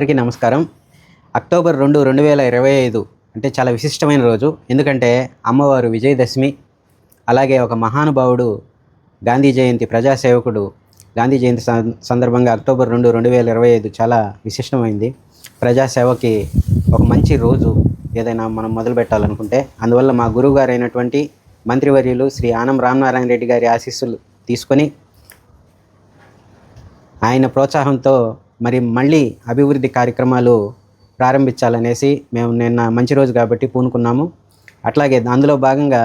అందరికీ నమస్కారం. అక్టోబర్ రెండు రెండు వేల ఇరవై ఐదు అంటే చాలా విశిష్టమైన రోజు. ఎందుకంటే అమ్మవారు విజయదశమి అలాగే ఒక మహానుభావుడు గాంధీ జయంతి ప్రజాసేవకుడు గాంధీ జయంతి సందర్భంగా అక్టోబర్ రెండు రెండు వేల ఇరవై ఐదు చాలా విశిష్టమైంది. ప్రజాసేవకి ఒక మంచి రోజు ఏదైనా మనం మొదలు పెట్టాలనుకుంటే అందువల్ల మా గురువు గారైనటువంటి అయినటువంటి మంత్రివర్యులు శ్రీ ఆనం రామనారాయణ రెడ్డి గారి ఆశీస్సులు తీసుకొని ఆయన ప్రోత్సాహంతో మరి మళ్ళీ అభివృద్ధి కార్యక్రమాలు ప్రారంభించాలనేసి మేము నిన్న మంచి రోజు కాబట్టి పూనుకున్నాము. అట్లాగే అందులో భాగంగా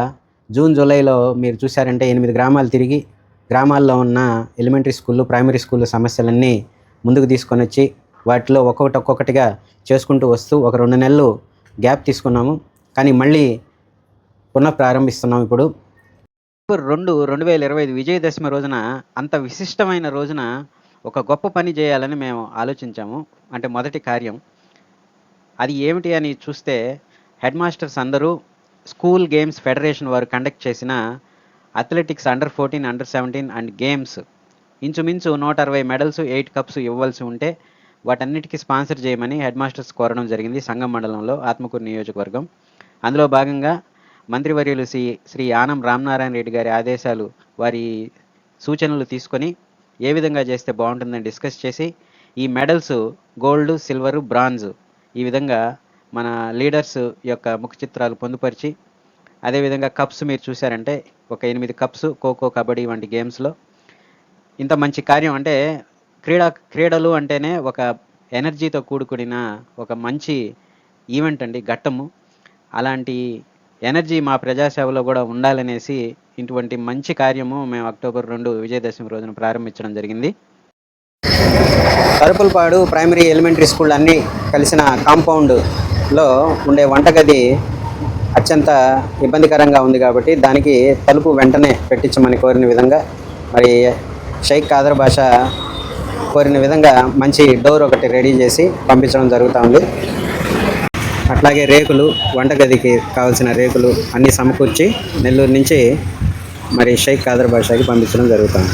జూన్ జూలైలో మీరు చూశారంటే ఎనిమిది గ్రామాలు తిరిగి గ్రామాల్లో ఉన్న ఎలిమెంటరీ స్కూళ్ళు ప్రైమరీ స్కూళ్ళు సమస్యలన్నీ ముందుకు తీసుకొని వచ్చి వాటిలో ఒక్కొక్కటి ఒక్కొక్కటిగా చేసుకుంటూ వస్తూ ఒక రెండు నెలలు గ్యాప్ తీసుకున్నాము. కానీ మళ్ళీ పునః ప్రారంభిస్తున్నాం ఇప్పుడు. అక్టోబర్ రెండు రెండు వేల ఇరవై ఐదు విజయదశమి రోజున అంత విశిష్టమైన రోజున ఒక గొప్ప పని చేయాలని మేము ఆలోచించాము. అంటే మొదటి కార్యం. అది ఏమిటి అని చూస్తే హెడ్ మాస్టర్స్ అందరూ స్కూల్ గేమ్స్ ఫెడరేషన్ వారు కండక్ట్ చేసిన athletics under fourteen under seventeen and games. ఇంచుమించు నూట అరవై మెడల్స్ ఎయిట్ కప్స్ ఇవ్వాల్సి ఉంటే వాటన్నిటికీ స్పాన్సర్ చేయమని హెడ్ మాస్టర్స్ కోరడం జరిగింది సంఘం మండలంలో ఆత్మకూరు నియోజకవర్గం. అందులో భాగంగా మంత్రివర్యులు శ్రీ శ్రీ ఆనం రామనారాయణ రెడ్డి గారి ఆదేశాలు వారి సూచనలు తీసుకొని ఏ విధంగా చేస్తే బాగుంటుందని డిస్కస్ చేసి ఈ మెడల్స్ గోల్డ్ సిల్వర్ బ్రాంజ్ ఈ విధంగా మన లీడర్స్ యొక్క ముఖ చిత్రాలు పొందుపరిచి అదేవిధంగా కప్స్ మీరు చూశారంటే ఒక ఎనిమిది కప్స్ ఖోఖో కబడ్డీ వంటి గేమ్స్లో. ఇంత మంచి కార్యం అంటే క్రీడా క్రీడలు అంటేనే ఒక ఎనర్జీతో కూడుకుడిన ఒక మంచి ఈవెంట్ అండి ఘట్టము. అలాంటి ఎనర్జీ మా ప్రజాసేవలో కూడా ఉండాలనేసి ఇటువంటి మంచి కార్యము మేము అక్టోబర్ రెండు విజయదశమి రోజున ప్రారంభించడం జరిగింది. కరుపులపాడు ప్రైమరీ ఎలిమెంటరీ స్కూల్ అన్నీ కలిసిన కాంపౌండ్లో ఉండే వంటగది అత్యంత ఇబ్బందికరంగా ఉంది కాబట్టి దానికి తలుపు వెంటనే పెట్టించమని కోరిన విధంగా మరి షైక్ కాదర్ భాష కోరిన విధంగా మంచి డోర్ ఒకటి రెడీ చేసి పంపించడం జరుగుతూ ఉంది. అట్లాగే రేకులు వంటగదికి కావాల్సిన రేకులు అన్నీ సమకూర్చి నెల్లూరు నుంచి మరి షేక్ కాదర్ భాషకి పంపించడం జరుగుతుంది.